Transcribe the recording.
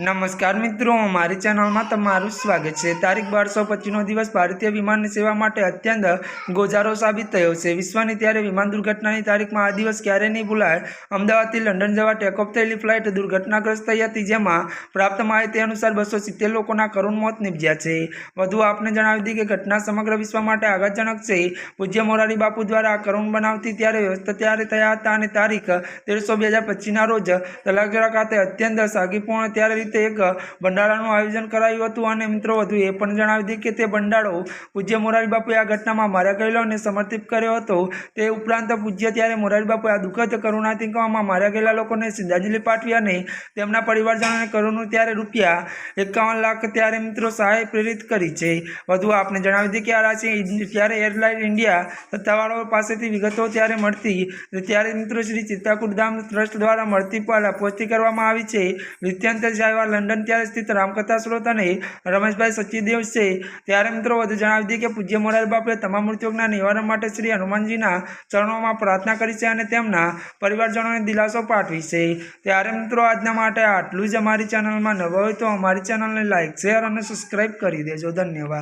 નમસ્કાર મિત્રો, મારી ચેનલમાં તમારું સ્વાગત છે. તારીખ બારસો પચીસનો દિવસ ભારતીય વિમાન સેવા માટે અત્યંત ગોજારો સાબિત થયો છે. વિશ્વની ત્યારે વિમાન દુર્ઘટનાની તારીખમાં આ દિવસ ક્યારેય નહીં ભૂલાય. અમદાવાદથી લંડન જવા ટેકઓફ થયેલી ફ્લાઇટ દુર્ઘટનાગ્રસ્ત થઈ હતી, જેમાં પ્રાપ્ત માહિતી અનુસાર બસો સિત્તેર લોકોના કરુણ મોત નિપજ્યા છે. વધુ આપને જણાવી દીધી કે ઘટના સમગ્ર વિશ્વ માટે આઘાતજનક છે. પૂજ્ય મોરારી બાપુ દ્વારા આ કરુણ બનાવતી ત્યારે વ્યવસ્થા ત્યારે થયા હતા અને તારીખ તેરસો બે હજાર પચીસના રોજ તલાગરા ખાતે અત્યંત સાગીપૂર્ણ ત્યારે રીતે એક ભંડારાનું આયોજન કરાયું હતું અને મિત્રો વધુ એ પણ જણાવી દઈએ કે તે ભંડારો પૂજ્ય મોરારી આ ઘટનામાં માર્યા ગયેલો અને સમર્પિત કર્યો હતો. તે ઉપરાંત પૂજ્ય ત્યારે મોરારી બાપુએ આ દુઃખદ કરુણાતિકામાં માર્યા ગયેલા લોકોને શ્રદ્ધાંજલિ પાઠવી અને તેમના પરિવારજનોને કરુણ ત્યારે રૂપિયા એકાવન લાખ ત્યારે મિત્રો સહાય પ્રેરિત કરી છે. વધુ આપને જણાવી દઈએ કે આ રાશિ ત્યારે એરલાઇન ઇન્ડિયા સત્તાવાળાઓ પાસેથી વિગતો ત્યારે મળતી ત્યારે મિત્રો શ્રી ચિત્તાકુટ ધામ ટ્રસ્ટ દ્વારા મળતી પુષ્ટિ કરવામાં આવી છે. નિત્યંત સાહેબ લંડન ત્યારે સ્થિત રામકથા સ્રોત અને રમેશભાઈ સચિદેવ છે. ત્યારે મિત્રો વધુ જણાવી દઈએ કે પૂજ્ય મોરારી બાપુએ તમામ મૃત્યુના નિવારણ માટે શ્રી હનુમાનજીના ચરણોમાં પ્રાર્થના કરી છે અને તેમના પરિવારજનોને દિલાસો પાઠવી છે. ત્યારે મિત્રો આજના માટે આટલું જ અમારી ચેનલમાં નવા હોય તો અમારી ચેનલને લાઇક શેર અને સબસ્ક્રાઈબ કરી દેજો. ધન્યવાદ.